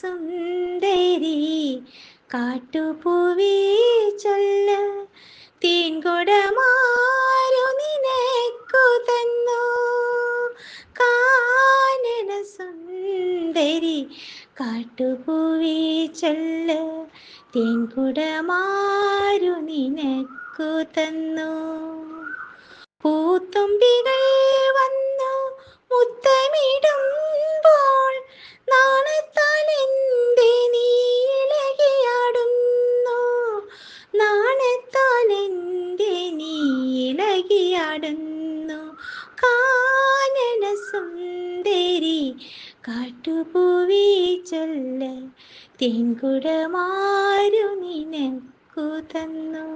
സുന്ദരി കാട്ടുപൂവി ചൊല്ല തീൻകൊടമാരു നിനക്കു തന്നു. കാനന സുന്ദരി കാട്ടുപൂവി ചൊല്ല തീൻകുടമാരു നിനക്കു തന്നു. പൂത്തുമ്പികൾ കാട്ടുപൂവി ചൊല്ല തേൻകുടമാരു നിനക്കു തന്നു.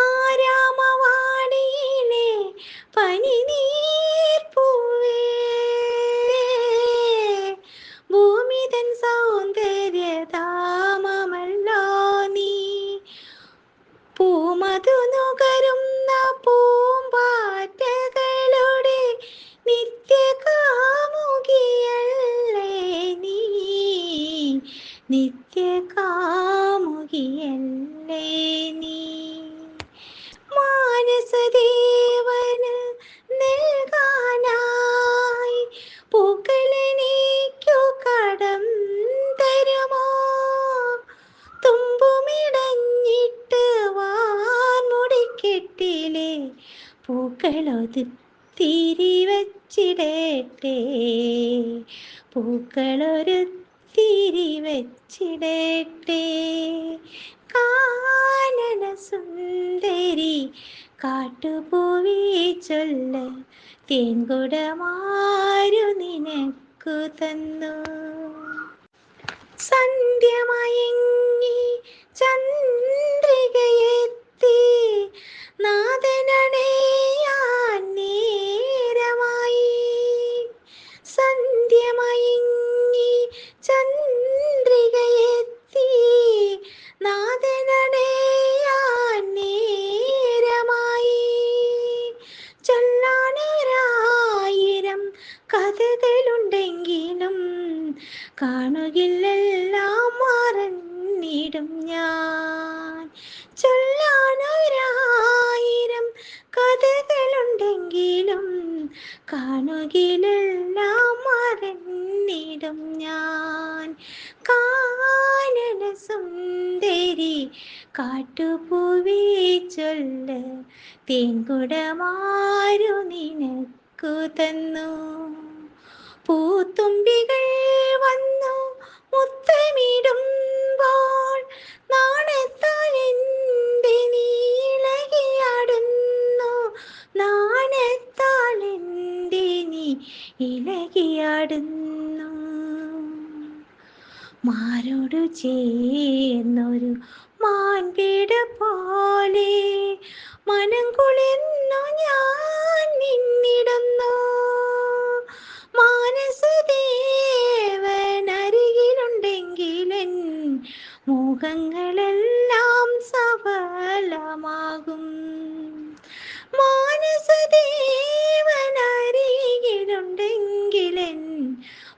ആരാമവാടിയിലെ പനിനീർപ്പൂവേ നീ. പൂമധു നുകരുന്ന പൂമ്പാറ്റകളുടെ നിത്യകാമുകിയല്ലേ നീ? മാനസദേവന് നൽകാനായി പൂക്കളെനിക്കു കടം തരുമോ? തുമ്പുമിടഞ്ഞിട്ട് വാർമുടിക്കെട്ടിലെ പൂക്കളൊതു തിരി വച്ചിടട്ടെ പൂക്കളൊരു തിരി വച്ചിടട്ടെ കാനന സുന്ദരി കാട്ടുപൂവി ചൊല്ല തേൻകുടമാരു നിനക്കു തന്നു. സന്ധ്യമയങ്ങി ചന്ദ്രികയെത്തി കാണുകില്ലെല്ലാം മറന്നിടും ഞാൻ. ചൊല്ലാനൊരായിരം കഥകളുണ്ടെങ്കിലും കാണുകിലെല്ലാം മറന്നിടും ഞാൻ. കാനന സുന്ദരി കാട്ടുപൂവി ചൊല്ല തേൻകുടമാരു നിനക്കു തന്നു. ഇളകിയാടുന്നു മാരോടു ചേർന്നൊരു മാൻപീട പോലെ മനം കുളിർന്നു ഞാൻ നിന്നിടുന്നു. മാനസദേവനരികിലുണ്ടെങ്കിലൻ മുഖങ്ങളെല്ലാം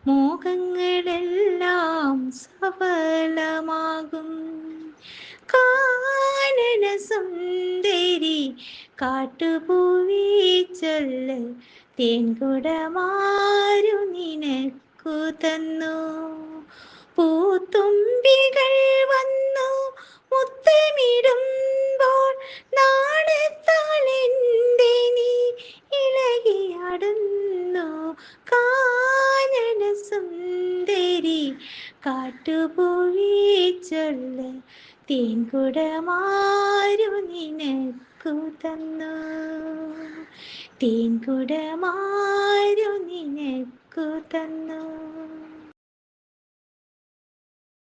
മോഹങ്ങളെല്ലാം സഫലമാകും. കാനന സുന്ദരി കാട്ടുപൂവി ചൊല്ല തേൻകുടമാരു നിനക്കു തന്നു. പൂത്തുമ്പികൾ വന്നു മുത്തമിടുമ്പോൾ സുന്ദരി കാട്ടുപൂവി ചൊല്ല തേൻകുടമാരു നിനക്കു തന്നു. തേൻകുടമാരു നിനക്കു തന്നു.